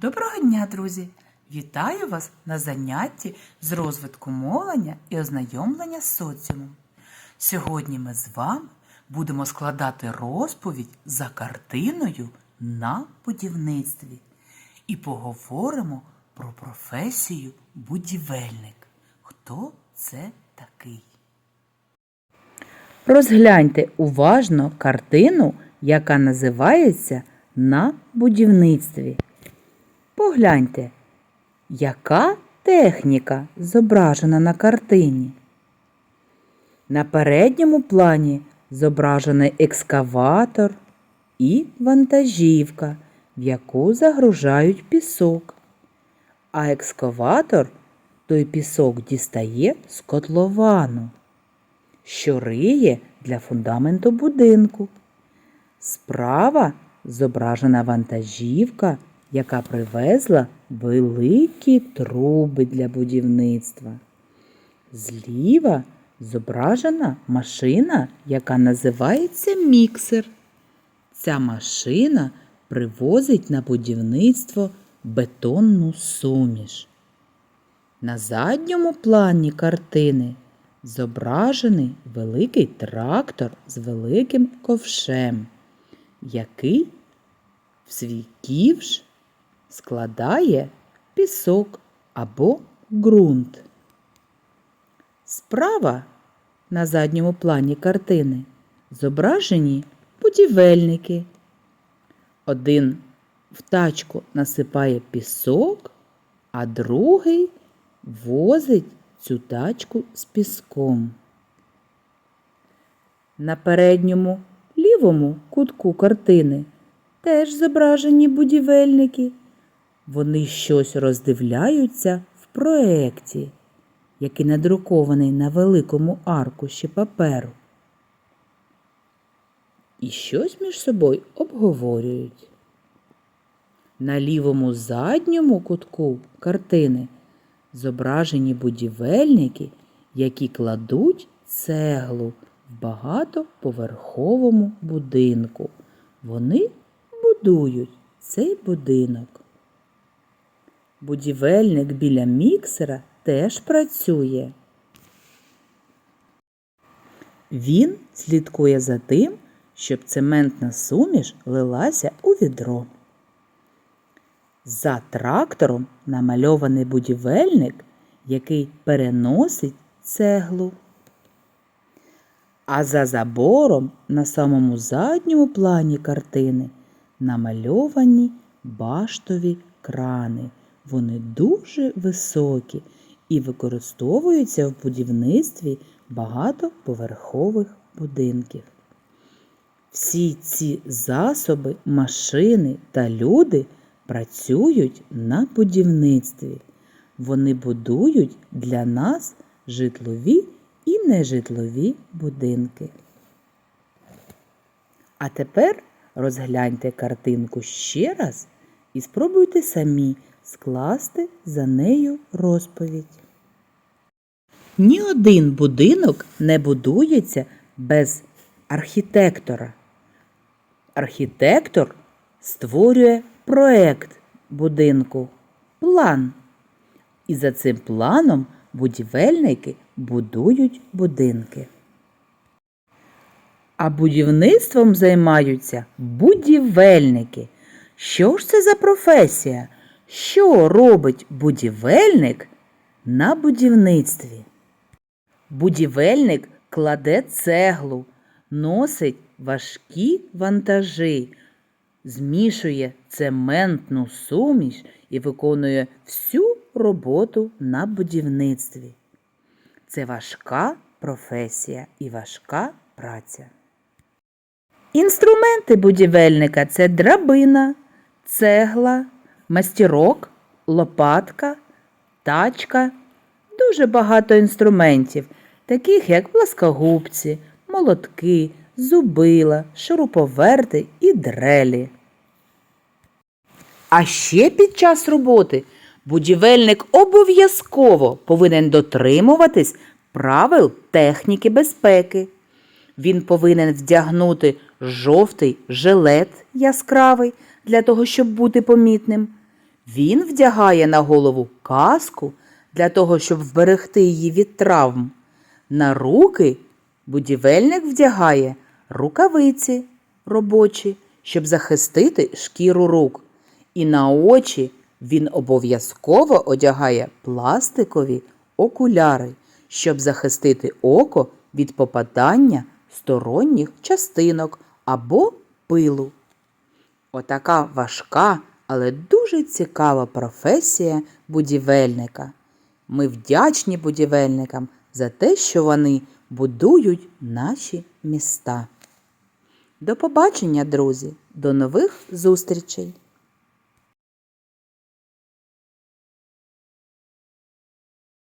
Доброго дня, друзі! Вітаю вас на занятті з розвитку мовлення і ознайомлення з соціумом. Сьогодні ми з вами будемо складати розповідь за картиною на будівництві і поговоримо про професію будівельник. Хто це такий? Розгляньте уважно картину, яка називається На будівництві. Погляньте, яка техніка зображена на картині. На передньому плані зображений екскаватор і вантажівка, в яку загружають пісок. А екскаватор той пісок дістає з котловану, що риє для фундаменту будинку. Справа зображена вантажівка, яка привезла великі труби для будівництва. Зліва зображена машина, яка називається міксер. Ця машина привозить на будівництво бетонну суміш. На задньому плані картини зображений великий трактор з великим ковшем, який в свій ківш складає пісок або ґрунт. Справа на задньому плані картини зображені будівельники. Один в тачку насипає пісок, а другий возить цю тачку з піском. На передньому лівому кутку картини теж зображені будівельники. Вони щось роздивляються в проекті, який надрукований на великому аркуші паперу. І щось між собою обговорюють. На лівому задньому кутку картини зображені будівельники, які кладуть цеглу в багатоповерховому будинку. Вони будують цей будинок. Будівельник біля міксера теж працює. Він слідкує за тим, щоб цементна суміш лилася у відро. За трактором намальований будівельник, який переносить цеглу. А за забором на самому задньому плані картини намальовані баштові крани. Вони дуже високі і використовуються в будівництві багатоповерхових будинків. Всі ці засоби, машини та люди працюють на будівництві. Вони будують для нас житлові і нежитлові будинки. А тепер розгляньте картинку ще раз і спробуйте самі скласти за нею розповідь. Ні один будинок не будується без архітектора. Архітектор створює проект будинку, план. І за цим планом будівельники будують будинки. А будівництвом займаються будівельники. Що ж це за професія? Що робить будівельник на будівництві? Будівельник кладе цеглу, носить важкі вантажі, змішує цементну суміш і виконує всю роботу на будівництві. Це важка професія і важка праця. Інструменти будівельника це драбина, цегла, мастірок, лопатка, тачка, дуже багато інструментів, таких як пласкогубці, молотки, зубила, шуруповерти і дрелі. А ще під час роботи будівельник обов'язково повинен дотримуватись правил техніки безпеки. Він повинен вдягнути жовтий жилет яскравий для того, щоб бути помітним. Він вдягає на голову каску для того, щоб вберегти її від травм. На руки будівельник вдягає рукавиці робочі, щоб захистити шкіру рук. І на очі він обов'язково одягає пластикові окуляри, щоб захистити око від попадання сторонніх частинок або пилу. Отака важка, але дуже цікава професія будівельника. Ми вдячні будівельникам за те, що вони будують наші міста. До побачення, друзі! До нових зустрічей!